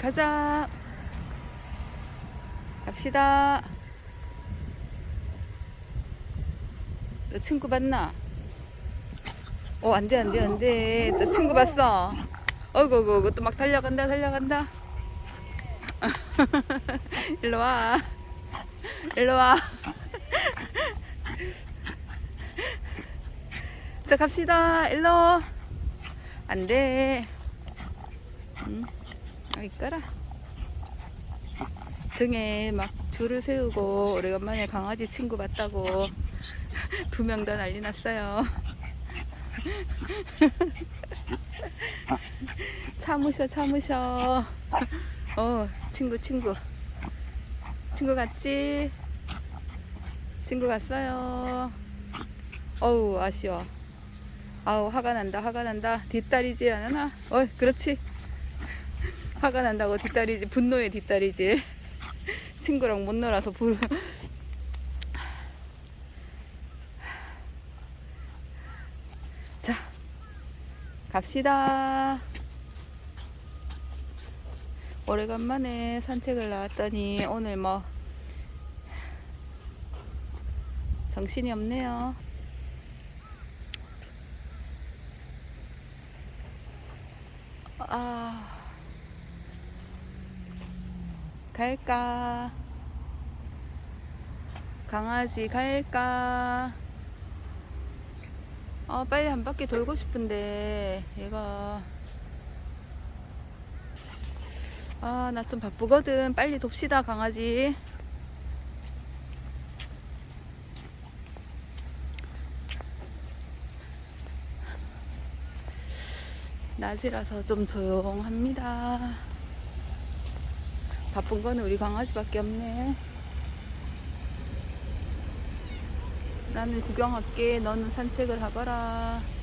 가자. 갑시다. 너 친구 봤나? 어, 안 돼, 안 돼, 안 돼. 또 친구 봤어. 어이구, 어이구, 어이구, 또막 달려간다, 달려간다. 일로 와. 일로 와. 자, 갑시다. 일로. 안 돼. 응. 여기 있거라. 등에 막 줄을 세우고 오래간만에 강아지 친구 봤다고 두 명 다 난리 났어요. 참으셔, 참으셔. 어, 친구, 친구. 친구 갔지? 친구 갔어요. 어우, 아쉬워. 아우, 화가 난다, 화가 난다. 뒷다리지 않나? 어, 그렇지. 화가 난다고 뒷다리지, 분노의 뒷다리지. 친구랑 못 놀아서 불. 자, 갑시다. 오래간만에 산책을 나왔더니 오늘 뭐 정신이 없네요. 아, 갈까? 강아지 갈까? 어, 빨리 한 바퀴 돌고 싶은데 얘가 아, 나 좀 바쁘거든. 빨리 돕시다, 강아지. 낮이라서 좀 조용합니다. 바쁜 거는 우리 강아지밖에 없네. 나는 구경할게. 너는 산책을 하거라.